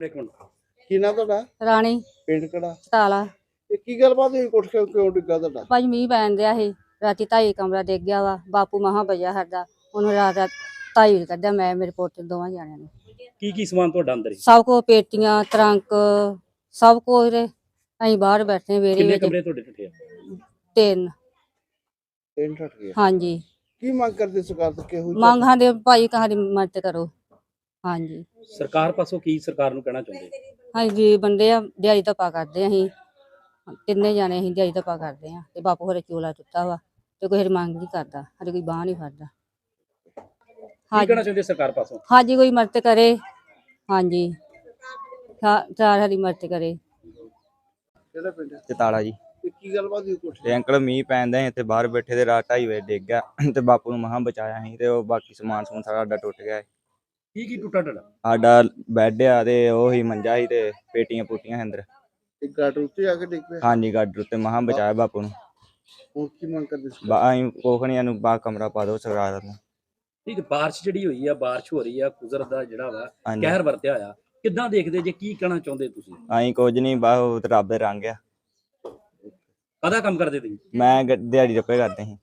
ਇੱਕ ਮਿੰਟ। ਕੀ ਨਾਂ ਤੁਹਾਡਾ? ਰਾਣੀ। ਪਿੰਡ ਕਿਹੜਾ? ਤਾਲਾ ਇਹ ਕੀ ਗੱਲਬਾਤ ਹੋਈ? ਕੋਠੇ ਕਿਉਂ ਕਿਉਂ ਡਿੱਗਾ ਤੁਹਾਡਾ? ਭਾਜੀ ਮੀਂਹ ਪੈਣ ਦਿਆ ਸੀ। ਰਾਤੀ ਢਾਈ ਕਮਰਾ ਡਿੱਗ ਗਿਆ ਵਾ। ਬਾਪੂ ਮਹਾ ਬਜਾ ਸਾਡਾ। ਉਹਨੂੰ ਰਾਤ ਰਾਤ ਢਾਈ ਕੱਢਿਆ ਮੈਂ ਮੇਰੇ ਪੁੱਤ ਦੋਵਾਂ ਜਾਣਿਆਂ ਨੇ। ਕੀ ਕੀ ਸਮਾਨ ਤੁਹਾਡਾ ਅੰਦਰ ਹੀ ਸਭ ਕੋ ਪੇਟੀਆਂ ਟਰੰਕ ਸਭ ਕੁਝ ਰੇ ਅਸੀਂ ਬਾਹਰ ਬੈਠੇ ਵੇਰੇ ਕਿੰਨੇ ਵਿੱਚ। ਕਮਰੇ ਤੁਹਾਡੇ ਟੁੱਟੇ ਆ? ਤਿੰਨ। ਤਿੰਨ ਠੱਟ ਗਿਆ ਹਾਂਜੀ। ਕੀ ਮੰਗ ਕਰਦੇ ਸਰਕਾਰ ਤੋਂ? ਕਿਹੋ ਜਿਹੀ- ਮੰਗ ਸਾਡੇ ਭਾਈ ਕਹਾਣੀ ਮਦਦ ਕਰੋ। ਹਾਂਜੀ। ਸਰਕਾਰ ਪਾਸੋਂ ਕੀ ਸਰਕਾਰ ਨੂੰ ਕਹਿਣਾ ਚਾਹੁੰਦੇ? ਅਸੀਂ ਗਰੀਬ ਬੰਦੇ ਆ ਦਿਹਾੜੀ ਧੱਪਾ ਕਰਦੇ ਆ ਅਸੀਂ। ਤਿੰਨੇ ਜਾਣੇ ਅਸੀਂ ਦਿਹਾੜੀ ਧੱਪਾ ਕਰਦੇ ਆ ਤੇ ਬਾਪੂ ਹਰੇ ਚੋਲਾ ਟੁੱਟਾ ਵਾ ਤੇ ਕੋਈ ਸਾਡੀ ਮੰਗ ਨਹੀਂ ਕਰਦਾ ਸਾਡੇ ਕੋਈ ਬਾਹ ਨਹੀਂ ਫੜਦਾ। ਕੀ ਕਹਿਣਾ ਚਾਹੁੰਦੇ ਸਰਕਾਰ ਪਾਸੋਂ? ਹਾਂਜੀ ਕੋਈ ਮਦਦ ਕਰੇ। ਹਾਂਜੀ। ਸਾਰ ਸਾਡੀ ਮਦਦ ਕਰੇ। ਕਿਹੜਾ ਪਿੰਡ ਹੈ? ਚਤਾਲਾ ਜੀ। ਇਹ ਕੀ ਗੱਲਬਾਤ ਹੋਈ ਕੋਠੇ ਤੇ? ਅੰਕਲ ਮੀਂਹ ਪੈਂਦਾ ਸੀ ਇੱਥੇ ਬਾਹਰ ਬੈਠੇ ਤੇ ਰਾਤ ਢਾਈ ਵਜੇ ਡਿੱਗ ਗਿਆ। ਤੇ ਬਾਪੂ ਨੂੰ ਮਹਾਂ ਬਚਾਇਆ ਸੀ ਤੇ ਉਹ ਬਾਕੀ ਸਮਾਨ ਸਮੂਨ ਸਾਰਾ ਸਾਡਾ ਟੁੱਟ ਗਿਆ ਸੀ। ਕੀ ਕੀ ਟੁੱਟਾ ਤੁਹਾਡਾ? ਸਾਡਾ ਬੈੱਡ ਆ ਤੇ ਉਹ ਹੀ ਮੰਜਾ ਸੀ ਤੇ ਪੇਟੀਆਂ ਪੁੱਟੀਆਂ ਸੀ ਅੰਦਰ। ਇੱਕ ਗਾਟ ਉੱਤੇ ਆ ਕੇ ਡਿੱਗ ਪਿਆ ਹਾਂਜੀ ਗਾਡਰ ਉੱਤੇ। ਮਹਾਂ ਬਚਾਇਆ ਬਾਪੂ ਨੂੰ। ਹੁਣ ਕੀ ਮੰਗ ਕਰਦੇ ਸਰਕਾਰ ਬਾ ਅਸੀਂ ਕੋਖਣੀਆਂ ਨੂੰ ਬਾ ਕਮਰਾ ਪਾ ਦਿਓ ਸਰਕਾਰ ਨੂੰ ਠੀਕ ਬਾਰਿਸ਼ ਜਿਹੜੀ ਹੋਈ ਆ ਬਾਰਿਸ਼ ਹੋ ਰਹੀ ਆ ਕੁਦਰਤ ਦਾ ਜਿਹੜਾ ਵਾ ਹਾਂਜੀ। ਕਹਿਰ ਵਰਤਿਆ ਆ ਕਿੱਦਾਂ ਦੇਖਦੇ ਜੇ ਕੀ ਕਹਿਣਾ ਚਾਹੁੰਦੇ ਤੁਸੀਂ? ਅਸੀਂ ਕੁਝ ਨਹੀਂ ਬਾ ਉਹ ਤਾਂ ਰੱਬ ਦੇ ਰੰਗ ਆ। ਕਾਹਦਾ ਕੰਮ ਕਰਦੇ ਤੁਸੀਂ? ਮੈਂ ਗ- ਦਿਹਾੜੀ ਰੱਪੇ ਕਰਦੇ ਸੀ।